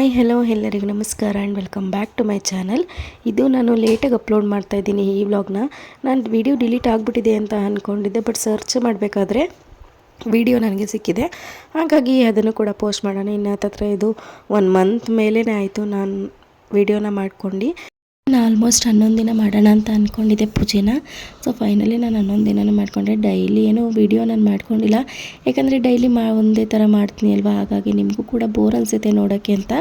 Hi hello ಎಲ್ಲರಿಗೂ ನಮಸ್ಕಾರ and welcome back to my channel ಇದು ನಾನು ಲೇಟಾಗಿ ಅಪ್ಲೋಡ್ ಮಾಡ್ತಾ ಇದ್ದೀನಿ ಈ ವ್ಲಾಗ್ನ ನಾನು ವಿಡಿಯೋ ಡಿಲೀಟ್ ಆಗಿಬಿಟ್ಟಿದೆ ಅಂತ ಅಂದ್ಕೊಂಡಿದ್ದೆ ಬಟ್ ಸರ್ಚ್ ಮಾಡಬೇಕಾದ್ರೆ ವಿಡಿಯೋ ನನಗೆ ಸಿಕ್ಕಿದೆ. ಹಾಗಾಗಿ ಅದನ್ನು ಕೂಡ ಪೋಸ್ಟ್ ಮಾಡೋಣ. ಇನ್ನು ಹತ್ತತ್ರ ಇದು ಒನ್ ಮಂತ್ ಮೇಲೇ ಆಯಿತು ನಾನು ವಿಡಿಯೋನ ಮಾಡ್ಕೊಂಡು. ನಾನು ಆಲ್ಮೋಸ್ಟ್ ಹನ್ನೊಂದು ದಿನ ಮಾಡೋಣ ಅಂತ ಅಂದ್ಕೊಂಡಿದ್ದೆ ಪೂಜೆನ. ಸೊ ಫೈನಲಿ ನಾನು ಹನ್ನೊಂದು ದಿನನೂ ಮಾಡಿಕೊಂಡೆ. ಡೈಲಿ ಏನು ವೀಡಿಯೋ ನಾನು ಮಾಡ್ಕೊಂಡಿಲ್ಲ. ಯಾಕಂದರೆ ಡೈಲಿ ಮಾ ಒಂದೇ ಥರ ಮಾಡ್ತೀನಿ ಅಲ್ವಾ? ಹಾಗಾಗಿ ನಿಮಗೂ ಕೂಡ ಬೋರ್ ಅನಿಸುತ್ತೆ ನೋಡೋಕ್ಕೆ ಅಂತ.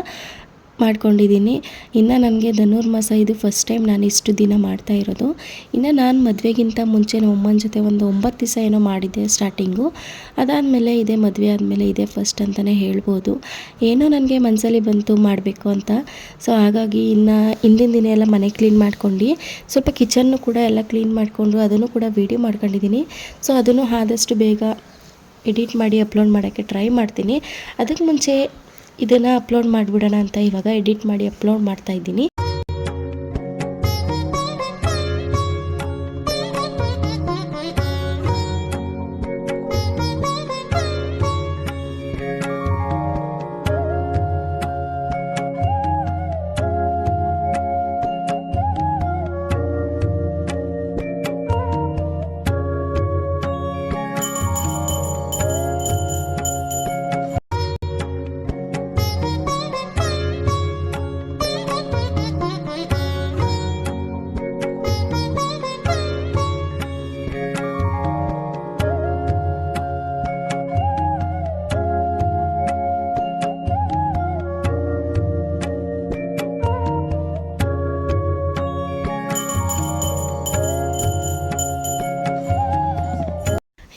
ಮಾಡ್ಕೊಂಡಿದ್ದೀನಿ. ಇನ್ನು ನನಗೆ ಧನುರ್ಮಾಸ ಇದು ಫಸ್ಟ್ ಟೈಮ್ ನಾನು ಇಷ್ಟು ದಿನ ಮಾಡ್ತಾ ಇರೋದು. ಇನ್ನು ನಾನು ಮದುವೆಗಿಂತ ಮುಂಚೆ ನಮ್ಮಮ್ಮನ ಜೊತೆ ಒಂದು ಒಂಬತ್ತು ದಿವಸ ಏನೋ ಮಾಡಿದ್ದೆ ಸ್ಟಾರ್ಟಿಂಗು ಅದಾದಮೇಲೆ ಇದೇ ಮದುವೆ ಆದಮೇಲೆ ಇದೇ ಫಸ್ಟ್ ಅಂತಲೇ ಹೇಳ್ಬೋದು. ಏನೋ ನನಗೆ ಮನಸ್ಸಲ್ಲಿ ಬಂತು ಮಾಡಬೇಕು ಅಂತ. ಸೊ ಹಾಗಾಗಿ ಇನ್ನು ಹಿಂದಿನ ದಿನ ಎಲ್ಲ ಮನೆ ಕ್ಲೀನ್ ಮಾಡ್ಕೊಂಡು, ಸ್ವಲ್ಪ ಕಿಚನ್ನು ಕೂಡ ಎಲ್ಲ ಕ್ಲೀನ್ ಮಾಡಿಕೊಂಡು ಅದನ್ನು ಕೂಡ ವೀಡಿಯೋ ಮಾಡ್ಕೊಂಡಿದ್ದೀನಿ. ಸೊ ಅದನ್ನು ಆದಷ್ಟು ಬೇಗ ಎಡಿಟ್ ಮಾಡಿ ಅಪ್ಲೋಡ್ ಮಾಡೋಕ್ಕೆ ಟ್ರೈ ಮಾಡ್ತೀನಿ. ಅದಕ್ಕೆ ಮುಂಚೆ ಇದನ್ನು ಅಪ್ಲೋಡ್ ಮಾಡಿಬಿಡೋಣ ಅಂತ ಇವಾಗ ಎಡಿಟ್ ಮಾಡಿ ಅಪ್ಲೋಡ್ ಮಾಡ್ತಾ ಇದ್ದೀನಿ.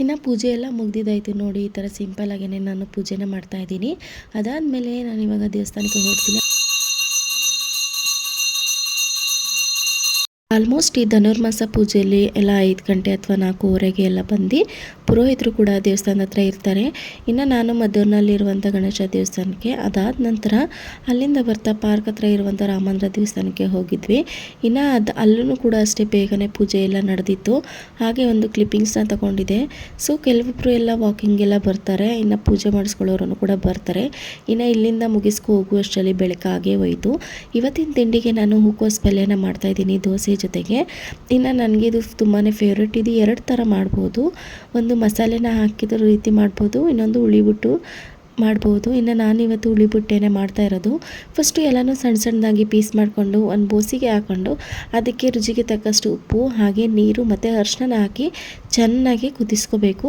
ಇನ್ನು ಪೂಜೆ ಎಲ್ಲ ಮುಗ್ದಿದ್ದಾಯಿತು ನೋಡಿ, ಈ ಥರ ಸಿಂಪಲ್ಲಾಗೇ ನಾನು ಪೂಜೆನ ಮಾಡ್ತಾ ಇದ್ದೀನಿ. ಅದಾದಮೇಲೆ ನಾನು ಇವಾಗ ದೇವಸ್ಥಾನಕ್ಕೆ ಹೋಗ್ತೀನಿ. ಆಲ್ಮೋಸ್ಟ್ ಈ ಧನುರ್ಮಾಸ ಪೂಜೆಯಲ್ಲಿ ಎಲ್ಲ ಐದು ಗಂಟೆ ಅಥವಾ ನಾಲ್ಕೂವರೆಗೆ ಎಲ್ಲ ಬಂದು ಪುರೋಹಿತರು ಕೂಡ ದೇವಸ್ಥಾನದ ಹತ್ರ ಇರ್ತಾರೆ. ಇನ್ನು ನಾನು ಮದ್ದೂರಿನಲ್ಲಿರುವಂಥ ಗಣೇಶ ದೇವಸ್ಥಾನಕ್ಕೆ ಅದಾದ ನಂತರ ಅಲ್ಲಿಂದ ಬರ್ತಾ ಪಾರ್ಕ್ ಹತ್ರ ಇರುವಂಥ ರಾಮಂದ್ರ ದೇವಸ್ಥಾನಕ್ಕೆ ಹೋಗಿದ್ವಿ. ಇನ್ನು ಅದು ಅಲ್ಲೂ ಕೂಡ ಅಷ್ಟೇ ಬೇಗನೆ ಪೂಜೆ ಎಲ್ಲ ನಡೆದಿತ್ತು. ಹಾಗೆ ಒಂದು ಕ್ಲಿಪ್ಪಿಂಗ್ಸ್ನ ತಗೊಂಡಿದೆ ಸೊ ಕೆಲವೊಬ್ಬರು ಎಲ್ಲ ವಾಕಿಂಗ್ ಎಲ್ಲ ಬರ್ತಾರೆ. ಇನ್ನು ಪೂಜೆ ಮಾಡಿಸ್ಕೊಳ್ಳೋರು ಕೂಡ ಬರ್ತಾರೆ. ಇನ್ನು ಇಲ್ಲಿಂದ ಮುಗಿಸ್ಕೊ ಹೋಗುವಷ್ಟರಲ್ಲಿ ಬೆಳಕಾಗೇ ಹೋಯಿತು. ಇವತ್ತಿನ ತಿಂಡಿಗೆ ನಾನು ಹೂಕೋಸ್ ಪಲ್ಯನ ಮಾಡ್ತಾಯಿದ್ದೀನಿ ದೋಸೆ ಜೊತೆಗೆ ಇನ್ನು ನನಗೆ ಇದು ತುಂಬಾ ಫೇವ್ರೆಟ್ ಇದು ಎರಡು ಥರ ಮಾಡ್ಬೋದು. ಒಂದು ಮಸಾಲೆನ ಹಾಕಿದ ರೀತಿ ಮಾಡ್ಬೋದು, ಇನ್ನೊಂದು ಉಳಿಬಿಟ್ಟು ಮಾಡ್ಬೋದು. ಇನ್ನು ನಾನಿವತ್ತು ಉಳಿಬಿಟ್ಟೇನೆ ಮಾಡ್ತಾ ಇರೋದು. ಫಸ್ಟು ಎಲ್ಲನೂ ಸಣ್ಣ ಸಣ್ಣದಾಗಿ ಪೀಸ್ ಮಾಡಿಕೊಂಡು, ಒಂದು ಬೋಸಿಗೆ ಹಾಕ್ಕೊಂಡು ಅದಕ್ಕೆ ರುಚಿಗೆ ತಕ್ಕಷ್ಟು ಉಪ್ಪು, ಹಾಗೆ ನೀರು ಮತ್ತು ಅರಿಶಿನ ಹಾಕಿ ಚೆನ್ನಾಗಿ ಕುದಿಸ್ಕೋಬೇಕು.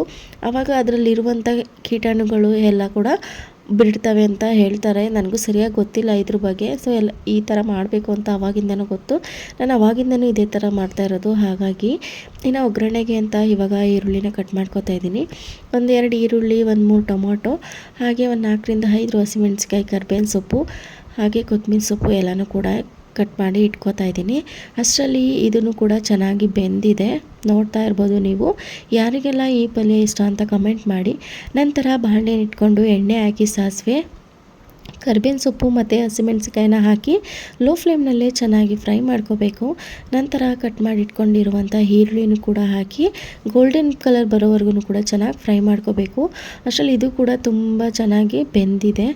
ಆವಾಗ ಅದರಲ್ಲಿರುವಂಥ ಕೀಟಾಣುಗಳು ಎಲ್ಲ ಕೂಡ ಬಿಡ್ತವೆ ಅಂತ ಹೇಳ್ತಾರೆ. ನನಗೂ ಸರಿಯಾಗಿ ಗೊತ್ತಿಲ್ಲ ಇದ್ರ ಬಗ್ಗೆ. ಸೊ ಎಲ್ಲ ಈ ಥರ ಮಾಡಬೇಕು ಅಂತ ಅವಾಗಿಂದನೂ ಗೊತ್ತು. ನಾನು ಅವಾಗಿಂದನೂ ಇದೇ ಥರ ಮಾಡ್ತಾ ಇರೋದು. ಹಾಗಾಗಿ, ಇನ್ನು ಒಗ್ಗರಣೆಗೆ ಅಂತ ಇವಾಗ ಈರುಳ್ಳಿನ ಕಟ್ ಮಾಡ್ಕೊತಾ ಇದ್ದೀನಿ. ಒಂದು ಎರಡು ಈರುಳ್ಳಿ, ಒಂದು ಮೂರು ಟೊಮೊಟೊ, ಹಾಗೆ ಒಂದು ನಾಲ್ಕರಿಂದ ಐದು ಹಸಿಮೆಣ್ಸಿಕಾಯಿ ಕರ್ಬೇವಿನ ಸೊಪ್ಪು, ಹಾಗೆ ಕೊತ್ತಂಬರಿ ಸೊಪ್ಪು ಎಲ್ಲನೂ ಕೂಡ ಕಟ್ ಮಾಡಿ ಇಟ್ಕೋತಾ ಇದ್ದೀನಿ. ಅಷ್ಟರಲ್ಲಿ ಇದನ್ನು ಕೂಡ ಚೆನ್ನಾಗಿ ಬೆಂದಿದೆ. ನೋಡ್ತಾ ಇರ್ಬೋದು ನೀವು. ಯಾರಿಗೆಲ್ಲ ಈ ಪಲ್ಯ ಇಷ್ಟ ಅಂತ ಕಮೆಂಟ್ ಮಾಡಿ. ನಂತರ ಬಾಂಡೆನ ಇಟ್ಕೊಂಡು ಎಣ್ಣೆ ಹಾಕಿ ಸಾಸಿವೆ, ಕರ್ಬೇವಿನ ಸೊಪ್ಪು ಮತ್ತು ಹಸಿಮೆಣ್ಸಿಕಾಯಿನ ಹಾಕಿ ಲೋ ಫ್ಲೇಮ್ನಲ್ಲೇ ಚೆನ್ನಾಗಿ ಫ್ರೈ ಮಾಡ್ಕೋಬೇಕು. ನಂತರ ಕಟ್ ಮಾಡಿ ಇಟ್ಕೊಂಡಿರುವಂಥ ಈರುಳ್ಳಿನೂ ಕೂಡ ಹಾಕಿ ಗೋಲ್ಡನ್ ಕಲರ್ ಬರೋವರೆಗೂ ಕೂಡ ಚೆನ್ನಾಗಿ ಫ್ರೈ ಮಾಡ್ಕೋಬೇಕು. ಅಷ್ಟರಲ್ಲಿ ಇದು ಕೂಡ ತುಂಬ ಚೆನ್ನಾಗಿ ಬೆಂದಿದೆ.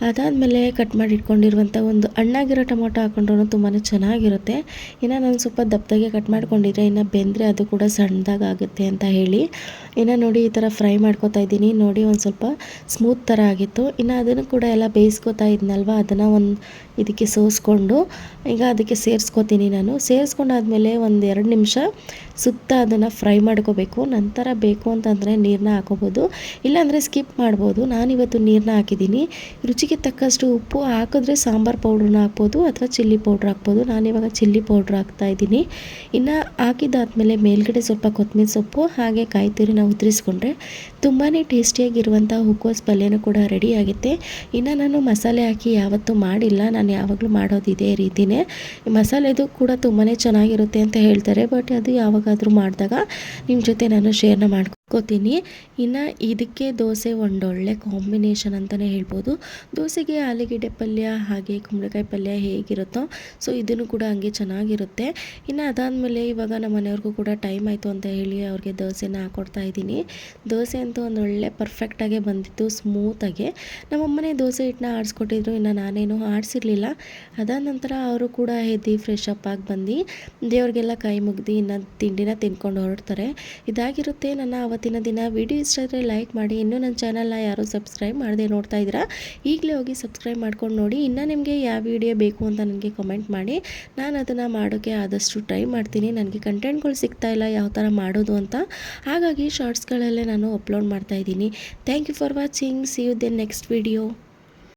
ಅದಾದಮೇಲೆ ಕಟ್ ಮಾಡಿ ಇಟ್ಕೊಂಡಿರುವಂಥ ಒಂದು ಹಣ್ಣಾಗಿರೋ ಟೊಮೊಟೊ ಹಾಕೊಂಡ್ರೂ ತುಂಬಾ ಚೆನ್ನಾಗಿರುತ್ತೆ. ಇನ್ನು ನಾನು ಸ್ವಲ್ಪ ದಪ್ಪದಾಗೆ ಕಟ್ ಮಾಡ್ಕೊಂಡಿದ್ರೆ ಇನ್ನು ಬೆಂದರೆ ಅದು ಕೂಡ ಸಣ್ಣದಾಗುತ್ತೆ ಅಂತ ಹೇಳಿ. ಇನ್ನು ನೋಡಿ ಈ ಥರ ಫ್ರೈ ಮಾಡ್ಕೊತಾ ಇದ್ದೀನಿ. ನೋಡಿ ಒಂದು ಸ್ವಲ್ಪ ಸ್ಮೂತ್ ಥರ ಆಗಿತ್ತು. ಇನ್ನು ಅದನ್ನು ಕೂಡ ಎಲ್ಲ ಬೇಯಿಸ್ಕೊತಾ ಇದ್ನಲ್ವ? ಅದನ್ನು ಒಂದು ಇದಕ್ಕೆ ಸೋಸ್ಕೊಂಡು ಈಗ ಅದಕ್ಕೆ ಸೇರಿಸ್ಕೋತೀನಿ ನಾನು. ಸೇರಿಸ್ಕೊಂಡಾದ್ಮೇಲೆ ಒಂದು ಎರಡು ನಿಮಿಷ ಸುತ್ತ ಅದನ್ನು ಫ್ರೈ ಮಾಡ್ಕೋಬೇಕು. ನಂತರ ಬೇಕು ಅಂತಂದರೆ ನೀರನ್ನ ಹಾಕೋಬೋದು. ಇಲ್ಲಾಂದರೆ ಸ್ಕಿಪ್ ಮಾಡ್ಬೋದು. ನಾನಿವತ್ತು ನೀರನ್ನ ಹಾಕಿದ್ದೀನಿ. ರುಚಿಗೆ ತಕ್ಕಷ್ಟು ಉಪ್ಪು ಹಾಕಿದ್ರೆ ಸಾಂಬಾರು ಪೌಡ್ರನ್ನ ಹಾಕ್ಬೋದು ಅಥವಾ ಚಿಲ್ಲಿ ಪೌಡ್ರ್ ಹಾಕ್ಬೋದು. ನಾನಿವಾಗ ಚಿಲ್ಲಿ ಪೌಡ್ರ್ ಹಾಕ್ತಾ ಇದ್ದೀನಿ. ಇನ್ನು ಹಾಕಿದ್ದಾದಮೇಲೆ ಮೇಲ್ಗಡೆ ಸ್ವಲ್ಪ ಕೊತ್ತಂಬರಿ ಸೊಪ್ಪು, ಹಾಗೆ ಕಾಯಿ ತುರಿನ ಉದುರಿಸ್ಕೊಂಡ್ರೆ ತುಂಬಾ ಟೇಸ್ಟಿಯಾಗಿರುವಂಥ ಹುಕೋಸ್ ಪಲ್ಯನೂ ಕೂಡ ರೆಡಿ ಆಗುತ್ತೆ. ಇನ್ನು ನಾನು ಮಸಾಲೆ ಹಾಕಿ ಯಾವತ್ತೂ ಮಾಡಿಲ್ಲ. ನಾನು ಯಾವಾಗಲೂ ಮಾಡೋದು ಇದೇ ರೀತಿಯೇ ಮಸಾಲೆದು ಕೂಡ ತುಂಬಾ ಚೆನ್ನಾಗಿರುತ್ತೆ ಅಂತ ಹೇಳ್ತಾರೆ. ಬಟ್ ಅದು ಯಾವಾಗಾದರೂ ಮಾಡಿದಾಗ ನಿಮ್ಮ ಜೊತೆ ನಾನು ಶೇರ್ನ ಮಾಡ್ಕೊ ಇಟ್ಕೋತೀನಿ ಇನ್ನು ಇದಕ್ಕೆ ದೋಸೆ ಒಂದೊಳ್ಳೆ ಕಾಂಬಿನೇಷನ್ ಅಂತಲೇ ಹೇಳ್ಬೋದು. ದೋಸೆಗೆ ಆಲೂಗೆಡ್ಡೆ ಪಲ್ಯ, ಹಾಗೆ ಕುಂಬಳಕಾಯಿ ಪಲ್ಯ ಹೇಗಿರುತ್ತೋ ಸೊ ಇದನ್ನು ಕೂಡ ಹಂಗೆ ಚೆನ್ನಾಗಿರುತ್ತೆ. ಇನ್ನು ಅದಾದಮೇಲೆ ಇವಾಗ ನಮ್ಮ ಮನೆಯವ್ರಿಗೂ ಕೂಡ ಟೈಮ್ ಆಯಿತು ಅಂತ ಹೇಳಿ ಅವ್ರಿಗೆ ದೋಸೆನ ಹಾಕ್ಕೊಡ್ತಾ ಇದ್ದೀನಿ. ದೋಸೆ ಅಂತೂ ಒಂದೊಳ್ಳೆ ಪರ್ಫೆಕ್ಟಾಗೆ ಬಂದಿತ್ತು ಸ್ಮೂತಾಗೆ ನಮ್ಮಮ್ಮನೆ ದೋಸೆ ಹಿಟ್ಟನ್ನ ಆಡಿಸ್ಕೊಟ್ಟಿದ್ರು, ಇನ್ನು ನಾನೇನು ಆಡಿಸಿರ್ಲಿಲ್ಲ. ಅದಾದ ನಂತರ ಅವರು ಕೂಡ ಎದ್ದು ಫ್ರೆಶ್ ಅಪ್ ಆಗಿ ಬಂದು, ದೇವ್ರಿಗೆಲ್ಲ ಕೈ ಮುಗ್ದು ಇನ್ನು ತಿಂಡಿನ ತಿನ್ಕೊಂಡು ಹೊರಡ್ತಾರೆ. ಇದಾಗಿರುತ್ತೆ ನನ್ನ ಅವತ್ತಿನ ದಿನ ವಿಡಿಯೋ ಇಷ್ಟ ಆದರೆ ಲೈಕ್ ಮಾಡಿ. ಇನ್ನೂ ನನ್ನ ಚಾನಲ್ನ ಯಾರೂ ಸಬ್ಸ್ಕ್ರೈಬ್ ಮಾಡದೆ ನೋಡ್ತಾ ಇದ್ದೀರಾ, ಈಗಲೇ ಹೋಗಿ ಸಬ್ಸ್ಕ್ರೈಬ್ ಮಾಡ್ಕೊಂಡು ನೋಡಿ. ಇನ್ನೂ ನಿಮಗೆ ಯಾವ ವಿಡಿಯೋ ಬೇಕು ಅಂತ ನನಗೆ ಕಮೆಂಟ್ ಮಾಡಿ. ನಾನು ಅದನ್ನು ಮಾಡೋಕ್ಕೆ ಆದಷ್ಟು ಟ್ರೈ ಮಾಡ್ತೀನಿ. ನನಗೆ ಕಂಟೆಂಟ್ಗಳು ಸಿಗ್ತಾ ಇಲ್ಲ ಯಾವ ಥರ ಮಾಡೋದು ಅಂತ. ಹಾಗಾಗಿ ಶಾರ್ಟ್ಸ್ಗಳಲ್ಲೇ ನಾನು ಅಪ್ಲೋಡ್ ಮಾಡ್ತಾ ಇದ್ದೀನಿ. Thank you for watching see you then next video